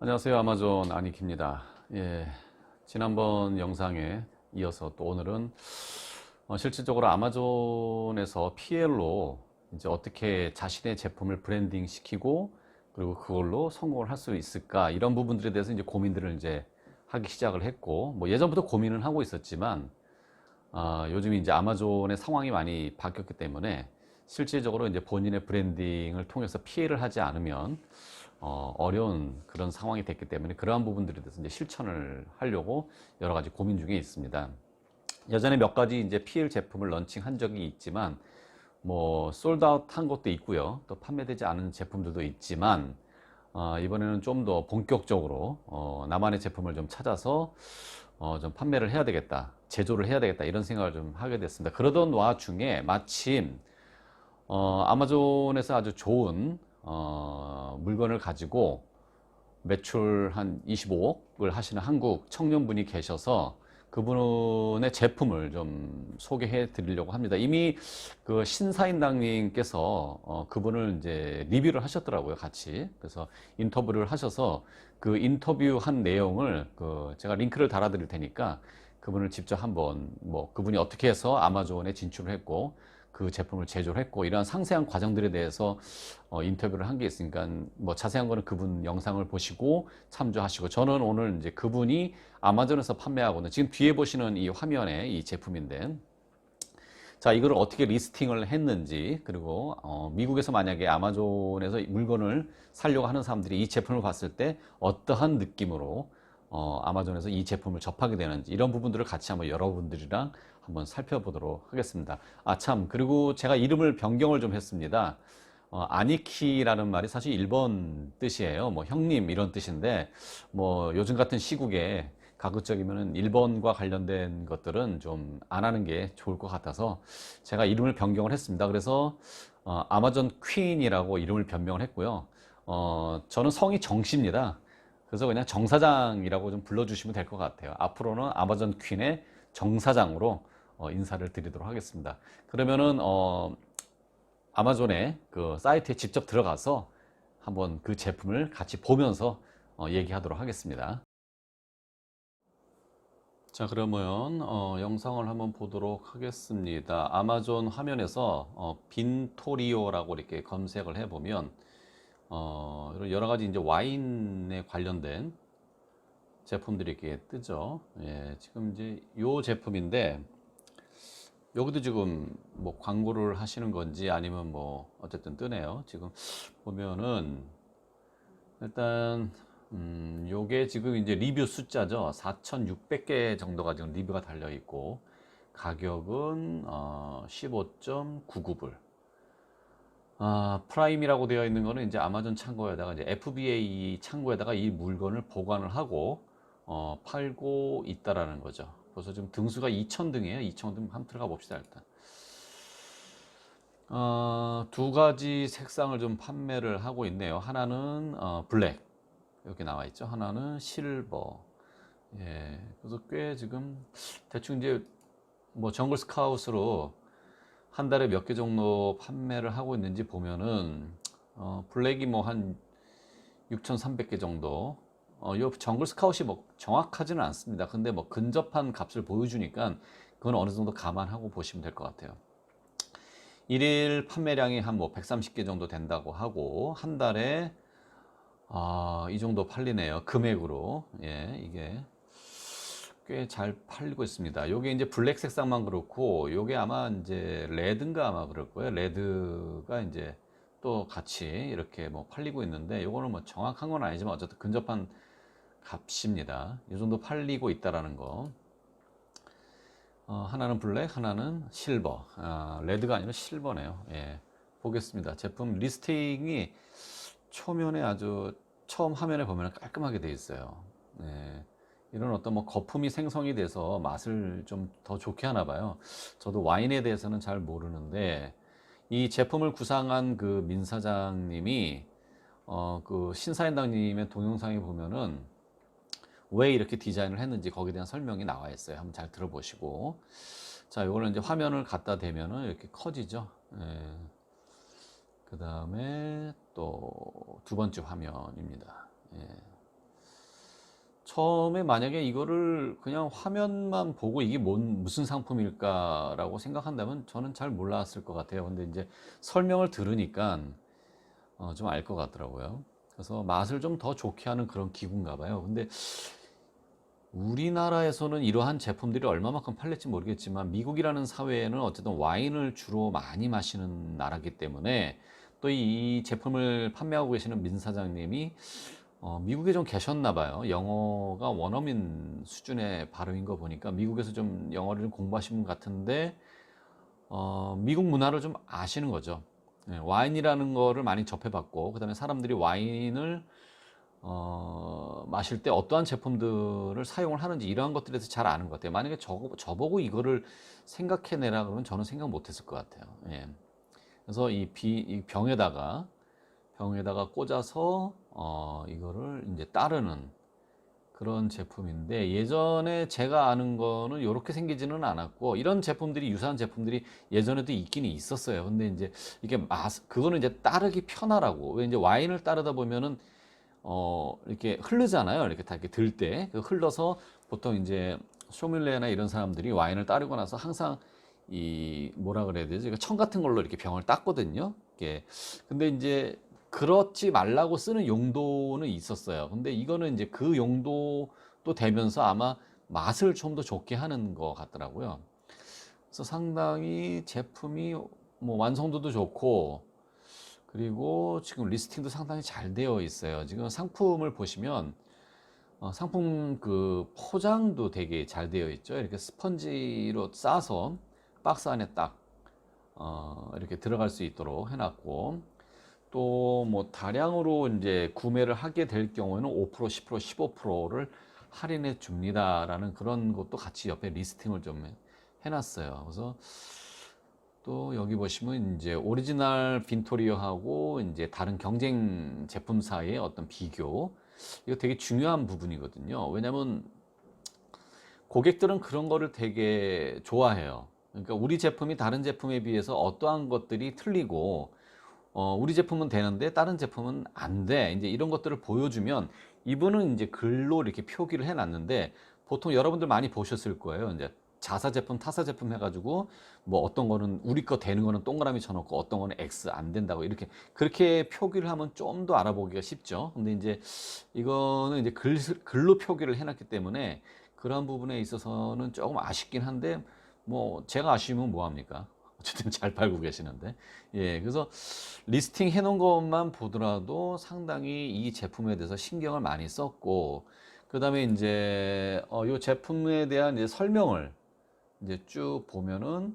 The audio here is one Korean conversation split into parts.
안녕하세요. 아마존 아니키입니다. 예, 지난번 영상에 이어서 또 오늘은 어, 실질적으로 아마존에서 PL로 이제 어떻게 자신의 제품을 브랜딩 시키고 그리고 그걸로 성공을 할 수 있을까 이런 부분들에 대해서 이제 고민들을 이제 하기 시작을 했고 뭐 예전부터 고민은 하고 있었지만 아, 요즘 이제 아마존의 상황이 많이 바뀌었기 때문에 실질적으로 이제 본인의 브랜딩을 통해서 피해를 하지 않으면 어, 어려운 그런 상황이 됐기 때문에 그러한 부분들에 대해서 이제 실천을 하려고 여러 가지 고민 중에 있습니다. 예전에 몇 가지 이제 PL 제품을 런칭한 적이 있지만 뭐 솔드아웃 한 것도 있고요. 또 판매되지 않은 제품들도 있지만 어, 이번에는 좀 더 본격적으로 어, 나만의 제품을 좀 찾아서 어, 좀 판매를 해야 되겠다, 제조를 해야 되겠다 이런 생각을 좀 하게 됐습니다. 그러던 와중에 마침 어, 아마존에서 아주 좋은 어, 물건을 가지고 매출 한 25억을 하시는 한국 청년분이 계셔서 그분의 제품을 좀 소개해 드리려고 합니다. 이미 그 신사인당님께서 어, 그분을 이제 리뷰를 하셨더라고요, 같이. 그래서 인터뷰를 하셔서 그 인터뷰한 내용을 그 제가 링크를 달아 드릴 테니까 그분을 직접 한번 뭐 그분이 어떻게 해서 아마존에 진출을 했고 그 제품을 제조를 했고 이러한 상세한 과정들에 대해서 어, 인터뷰를 한 게 있으니까 뭐 자세한 거는 그분 영상을 보시고 참조하시고 저는 오늘 이제 그분이 아마존에서 판매하고는 지금 뒤에 보시는 이 화면에 이 제품인데 자 이거를 어떻게 리스팅을 했는지 그리고 어, 미국에서 만약에 아마존에서 물건을 사려고 하는 사람들이 이 제품을 봤을 때 어떠한 느낌으로 어, 아마존에서 이 제품을 접하게 되는지 이런 부분들을 같이 한번 여러분들이랑 한번 살펴보도록 하겠습니다. 아, 참. 그리고 제가 이름을 변경을 좀 했습니다. 어, 아니키라는 말이 사실 일본 뜻이에요. 뭐 형님 이런 뜻인데 뭐 요즘 같은 시국에 가급적이면은 일본과 관련된 것들은 좀 안 하는 게 좋을 것 같아서 제가 이름을 변경을 했습니다. 그래서 어, 아마존 퀸이라고 이름을 변경을 했고요. 어, 저는 성이 정씨입니다. 그래서 그냥 정사장이라고 좀 불러주시면 될 것 같아요. 앞으로는 아마존 퀸의 정사장으로 어, 인사를 드리도록 하겠습니다. 그러면은 어, 아마존의 그 사이트에 직접 들어가서 한번 그 제품을 같이 보면서 어, 얘기하도록 하겠습니다. 자 그러면 어, 영상을 한번 보도록 하겠습니다. 아마존 화면에서 어, 빈토리오라고 이렇게 검색을 해보면 어, 여러 가지 이제 와인에 관련된 제품들이 이렇게 뜨죠. 예, 지금 이제 요 제품인데 여기도 지금 뭐 광고를 하시는 건지 아니면 뭐 어쨌든 뜨네요. 지금 보면은 일단 음, 요게 지금 이제 리뷰 숫자죠. 4,600개 정도가 지금 리뷰가 달려 있고 가격은 어, 15.99불. 아, 프라임이라고 되어 있는 거는 이제 아마존 창고에다가 이제 FBA 창고에다가 이 물건을 보관을 하고 어, 팔고 있다라는 거죠. 그래서 지금 등수가 2,000등이에요. 2,000등 한번 들어가 봅시다 일단. 어, 두 가지 색상을 좀 판매를 하고 있네요. 하나는 어, 블랙 이렇게 나와 있죠. 하나는 실버. 예, 그래서 꽤 지금 대충 이제 뭐 정글 스카웃으로 한 달에 몇 개 정도 판매를 하고 있는지 보면은 어, 블랙이 뭐 한 6,300개 정도. 어, 요 정글 스카웃이 뭐 정확하지는 않습니다. 근데 뭐 근접한 값을 보여주니까 그건 어느 정도 감안하고 보시면 될 것 같아요. 일일 판매량이 한 뭐 130개 정도 된다고 하고 한 달에 아, 이 정도 팔리네요. 금액으로. 예, 이게 꽤 잘 팔리고 있습니다. 요게 이제 블랙 색상만 그렇고 요게 아마 이제 레드인가 아마 그럴 거예요. 레드가 이제 또 같이 이렇게 뭐 팔리고 있는데 요거는 뭐 정확한 건 아니지만 어쨌든 근접한 값입니다. 이 정도 팔리고 있다라는 거. 어, 하나는 블랙, 하나는 실버. 아, 레드가 아니라 실버네요. 예. 보겠습니다. 제품 리스팅이 초면에 아주 처음 화면에 보면 깔끔하게 되어 있어요. 예. 이런 어떤 뭐 거품이 생성이 돼서 맛을 좀 더 좋게 하나 봐요. 저도 와인에 대해서는 잘 모르는데 이 제품을 구상한 그 민 사장님이 어, 그 신사인당님의 동영상에 보면은 왜 이렇게 디자인을 했는지 거기에 대한 설명이 나와 있어요. 한번 잘 들어보시고. 자, 이거는 이제 화면을 갖다 대면은 이렇게 커지죠. 예. 그 다음에 또 두 번째 화면입니다. 예. 처음에 만약에 이거를 그냥 화면만 보고 이게 뭔 무슨 상품일까라고 생각한다면 저는 잘 몰랐을 것 같아요. 근데 이제 설명을 들으니까 어, 좀 알 것 같더라고요. 그래서 맛을 좀 더 좋게 하는 그런 기구인가 봐요. 근데 우리나라에서는 이러한 제품들이 얼마만큼 팔릴지 모르겠지만 미국이라는 사회에는 어쨌든 와인을 주로 많이 마시는 나라기 때문에 또 이 제품을 판매하고 계시는 민 사장님이 어, 미국에 좀 계셨나 봐요. 영어가 원어민 수준의 발음인 거 보니까 미국에서 좀 영어를 좀 공부하신 분 같은데 어, 미국 문화를 좀 아시는 거죠. 예, 와인이라는 거를 많이 접해봤고 그 다음에 사람들이 와인을 어, 마실 때 어떠한 제품들을 사용을 하는지 이러한 것들에 대해서 잘 아는 것 같아요. 만약에 저, 저보고 이거를 생각해내라 그러면 저는 생각 못했을 것 같아요. 예. 그래서 이, 비, 이 병에다가 병에다가 꽂아서 어, 이거를 이제 따르는 그런 제품인데 예전에 제가 아는 거는 이렇게 생기지는 않았고 이런 제품들이 유사한 제품들이 예전에도 있기는 있었어요. 근데 이제 이게 맛 그거는 이제 따르기 편하라고 왜 이제 와인을 따르다 보면은 어 이렇게 흐르잖아요. 이렇게 다 이렇게 들때그 흘러서 보통 이제 소믈리에나 이런 사람들이 와인을 따르고 나서 항상 이 뭐라 그래야 되지? 청 같은 걸로 이렇게 병을 닦거든요. 이게 근데 이제 그렇지 말라고 쓰는 용도는 있었어요. 근데 이거는 이제 그 용도도 되면서 아마 맛을 좀 더 좋게 하는 것 같더라고요. 그래서 상당히 제품이 뭐 완성도도 좋고 그리고 지금 리스팅도 상당히 잘 되어 있어요. 지금 상품을 보시면 어, 상품 그 포장도 되게 잘 되어 있죠. 이렇게 스펀지로 싸서 박스 안에 딱 어, 이렇게 들어갈 수 있도록 해놨고 또 뭐 다량으로 이제 구매를 하게 될 경우에는 5%, 10%, 15%를 할인해 줍니다라는 그런 것도 같이 옆에 리스팅을 좀 해놨어요. 그래서 또 여기 보시면 이제 오리지널 빈토리어하고 이제 다른 경쟁 제품 사이의 어떤 비교 이거 되게 중요한 부분이거든요. 왜냐면 고객들은 그런 거를 되게 좋아해요. 그러니까 우리 제품이 다른 제품에 비해서 어떠한 것들이 틀리고 어, 우리 제품은 되는데 다른 제품은 안 돼. 이제 이런 것들을 보여주면 이분은 이제 글로 이렇게 표기를 해놨는데 보통 여러분들 많이 보셨을 거예요. 이제 자사 제품, 타사 제품 해가지고 뭐 어떤 거는 우리 거 되는 거는 동그라미 쳐놓고 어떤 거는 X 안 된다고 이렇게 그렇게 표기를 하면 좀 더 알아보기가 쉽죠. 근데 이제 이거는 이제 글, 글로 표기를 해놨기 때문에 그런 부분에 있어서는 조금 아쉽긴 한데 뭐 제가 아쉬우면 뭐 합니까? 어쨌든 잘 팔고 계시는데 예 그래서 리스팅 해놓은 것만 보더라도 상당히 이 제품에 대해서 신경을 많이 썼고 그 다음에 이제 어, 이 제품에 대한 이제 설명을 이제 쭉 보면은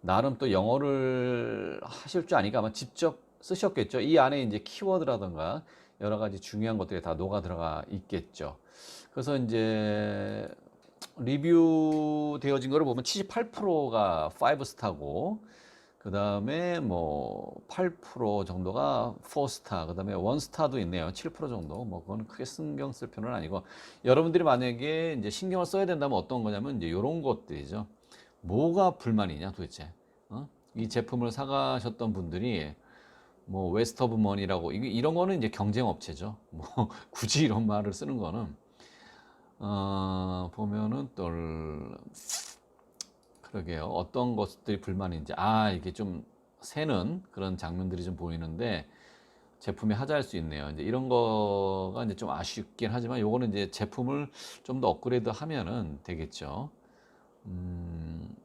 나름 또 영어를 하실 줄 아니까 아마 직접 쓰셨겠죠. 이 안에 이제 키워드라든가 여러 가지 중요한 것들이 다 녹아 들어가 있겠죠. 그래서 이제 리뷰 되어진 거를 보면 78%가 5스타고 그 다음에 뭐 8% 정도가 4스타 그 다음에 1스타도 있네요. 7% 정도. 뭐 그건 크게 신경 쓸 필요는 아니고. 여러분들이 만약에 이제 신경을 써야 된다면 어떤 거냐면 이제 이런 것들이죠. 뭐가 불만이냐 도대체? 어? 이 제품을 사가셨던 분들이 뭐 머니라고 이런 거는 이제 경쟁 업체죠. 뭐 굳이 이런 말을 쓰는 거는 어, 보면은 또 그러게요. 어떤 것들이 불만인지 아 이게 좀 새는 그런 장면들이 좀 보이는데 제품이 하자할 수 있네요. 이제 이런 거가 이제 좀 아쉽긴 하지만 요거는 이제 제품을 좀 더 업그레이드 하면은 되겠죠. 음,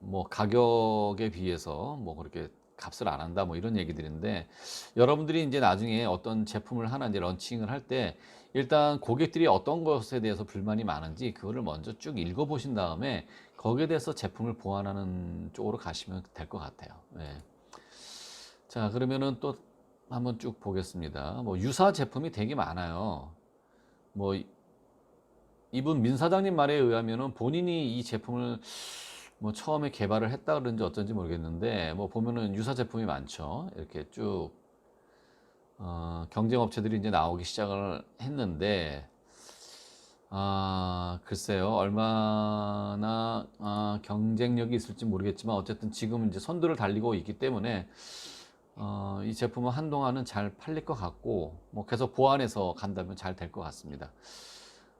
뭐 가격에 비해서 뭐 그렇게 값을 안 한다 뭐 이런 얘기들인데 여러분들이 이제 나중에 어떤 제품을 하나 이제 런칭을 할 때 일단 고객들이 어떤 것에 대해서 불만이 많은지 그거를 먼저 쭉 읽어 보신 다음에 거기에 대해서 제품을 보완하는 쪽으로 가시면 될 것 같아요. 네. 자 그러면은 또 한번 쭉 보겠습니다. 뭐 유사 제품이 되게 많아요. 뭐 이분 민 사장님 말에 의하면은 본인이 이 제품을 뭐 처음에 개발을 했다 그런지 어쩐지 모르겠는데 뭐 보면은 유사 제품이 많죠. 이렇게 쭉 어, 경쟁 업체들이 이제 나오기 시작을 했는데 아 글쎄요 얼마나 아, 경쟁력이 있을지 모르겠지만 어쨌든 지금 이제 선두를 달리고 있기 때문에 어, 이 제품은 한동안은 잘 팔릴 것 같고 뭐 계속 보완해서 간다면 잘 될 것 같습니다.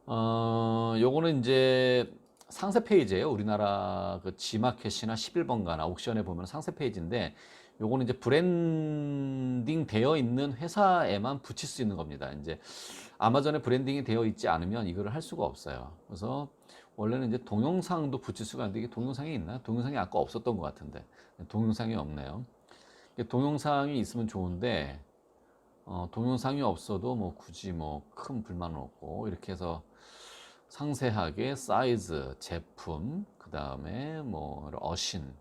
어, 요거는 이제 상세 페이지예요. 우리나라 그 G마켓이나 11번가나 옥션에 보면 상세 페이지인데 요거는 이제 브랜딩 되어 있는 회사에만 붙일 수 있는 겁니다. 이제 아마존에 브랜딩이 되어 있지 않으면 이거를 할 수가 없어요. 그래서 원래는 이제 동영상도 붙일 수가 있는데 이게 동영상이 있나? 동영상이 아까 없었던 것 같은데 동영상이 없네요. 동영상이 있으면 좋은데 어, 동영상이 없어도 뭐 굳이 뭐 큰 불만은 없고 이렇게 해서 상세하게 사이즈, 제품, 그 다음에 뭐 어신,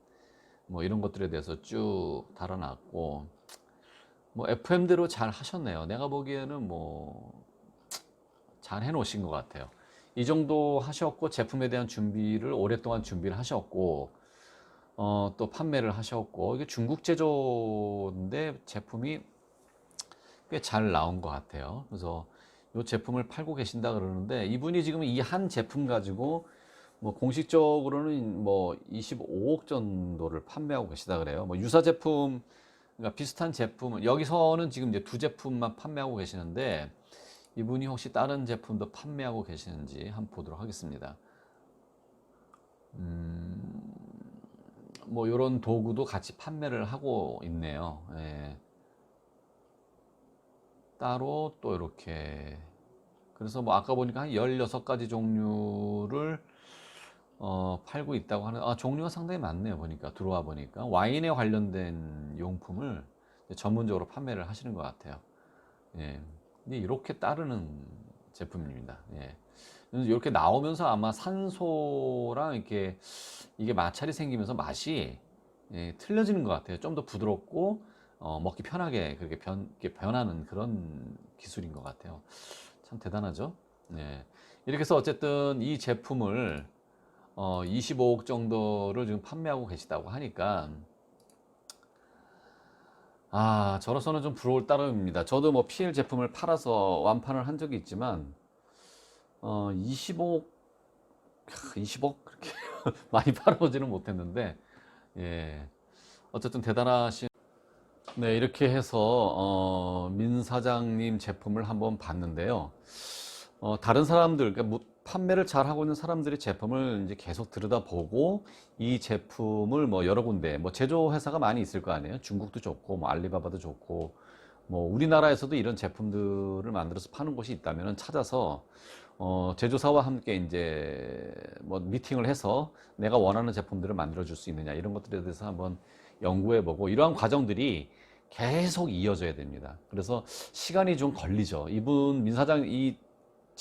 뭐 이런 것들에 대해서 쭉 달아놨고 뭐 FM대로 잘 하셨네요. 내가 보기에는 뭐 잘 해놓으신 것 같아요. 이 정도 하셨고 제품에 대한 준비를 오랫동안 준비를 하셨고 어, 또 판매를 하셨고 이게 중국 제조인데 제품이 꽤 잘 나온 것 같아요. 그래서 이 제품을 팔고 계신다 그러는데 이분이 지금 이 한 제품 가지고 뭐 공식적으로는 뭐 25억 정도를 판매하고 계시다 그래요. 뭐 유사 제품 그러니까 비슷한 제품 여기서는 지금 이제 두 제품만 판매하고 계시는데 이분이 혹시 다른 제품도 판매하고 계시는지 한번 보도록 하겠습니다. 음, 뭐 이런 도구도 같이 판매를 하고 있네요. 예. 따로 또 이렇게 그래서 뭐 아까 보니까 한 16가지 종류를 어, 팔고 있다고 하는 아, 종류가 상당히 많네요. 보니까 들어와 보니까 와인에 관련된 용품을 전문적으로 판매를 하시는 것 같아요. 예. 이렇게 따르는 제품입니다. 예. 이렇게 나오면서 아마 산소랑 이렇게 이게 마찰이 생기면서 맛이 예, 틀려지는 것 같아요. 좀 더 부드럽고 어, 먹기 편하게 그렇게 변, 변하는 그런 기술인 것 같아요. 참 대단하죠? 네. 이렇게 해서 어쨌든 이 제품을 어, 25억 정도를 지금 판매하고 계시다고 하니까 아, 저로서는 좀 부러울 따름입니다. 저도 뭐 PL 제품을 팔아서 완판을 한 적이 있지만 어, 25억 20억 그렇게 많이 팔아보지는 못했는데 예. 어쨌든 대단하신 네, 이렇게 해서 어, 민 사장님 제품을 한번 봤는데요. 어, 다른 사람들, 그러니까 뭐 판매를 잘 하고 있는 사람들이 제품을 이제 계속 들여다보고 이 제품을 뭐 여러 군데, 뭐 제조 회사가 많이 있을 거 아니에요. 중국도 좋고, 뭐 알리바바도 좋고, 뭐 우리나라에서도 이런 제품들을 만들어서 파는 곳이 있다면 찾아서 어, 제조사와 함께 이제 뭐 미팅을 해서 내가 원하는 제품들을 만들어 줄 수 있느냐 이런 것들에 대해서 한번 연구해 보고 이러한 과정들이 계속 이어져야 됩니다. 그래서 시간이 좀 걸리죠. 이분 민 사장 이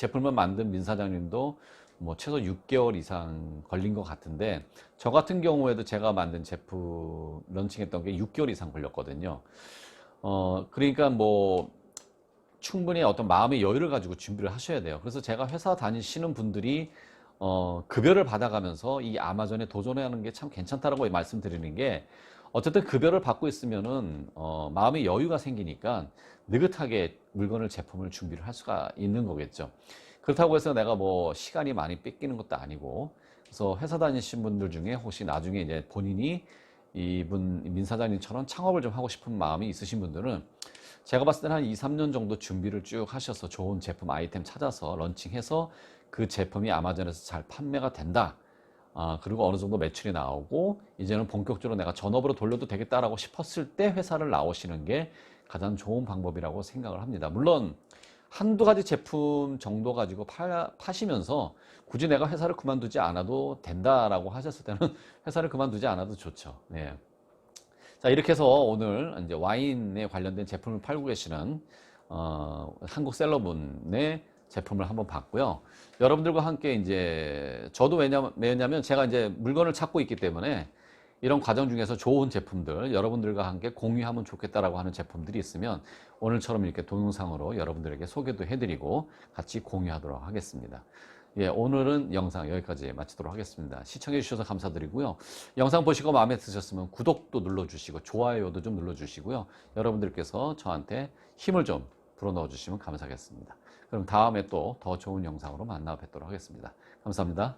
제품을 만든 민 사장님도 뭐 최소 6개월 이상 걸린 것 같은데 저 같은 경우에도 제가 만든 제품 런칭했던 게 6개월 이상 걸렸거든요. 어 그러니까 뭐 충분히 어떤 마음의 여유를 가지고 준비를 하셔야 돼요. 그래서 제가 회사 다니시는 분들이 어 급여를 받아가면서 이 아마존에 도전하는 게 참 괜찮다라고 말씀드리는 게 어쨌든 급여를 받고 있으면은 어, 마음의 여유가 생기니까 느긋하게 물건을 제품을 준비를 할 수가 있는 거겠죠. 그렇다고 해서 내가 뭐 시간이 많이 뺏기는 것도 아니고 그래서 회사 다니신 분들 중에 혹시 나중에 이제 본인이 이분 민 사장님처럼 창업을 좀 하고 싶은 마음이 있으신 분들은 제가 봤을 때는 한 2, 3년 정도 준비를 쭉 하셔서 좋은 제품 아이템 찾아서 런칭해서 그 제품이 아마존에서 잘 판매가 된다. 아, 그리고 어느 정도 매출이 나오고 이제는 본격적으로 내가 전업으로 돌려도 되겠다라고 싶었을 때 회사를 나오시는 게 가장 좋은 방법이라고 생각을 합니다. 물론 한두 가지 제품 정도 가지고 파, 파시면서 굳이 내가 회사를 그만두지 않아도 된다라고 하셨을 때는 회사를 그만두지 않아도 좋죠. 네. 자, 이렇게 해서 오늘 이제 와인에 관련된 제품을 팔고 계시는 어, 한국 셀러분의 제품을 한번 봤고요. 여러분들과 함께 이제 저도 왜냐면, 제가 이제 물건을 찾고 있기 때문에 이런 과정 중에서 좋은 제품들 여러분들과 함께 공유하면 좋겠다라고 하는 제품들이 있으면 오늘처럼 이렇게 동영상으로 여러분들에게 소개도 해드리고 같이 공유하도록 하겠습니다. 예, 오늘은 영상 여기까지 마치도록 하겠습니다. 시청해 주셔서 감사드리고요. 영상 보시고 마음에 드셨으면 구독도 눌러주시고 좋아요도 좀 눌러주시고요. 여러분들께서 저한테 힘을 좀 불어넣어 주시면 감사하겠습니다. 그럼 다음에 또 더 좋은 영상으로 만나 뵙도록 하겠습니다. 감사합니다.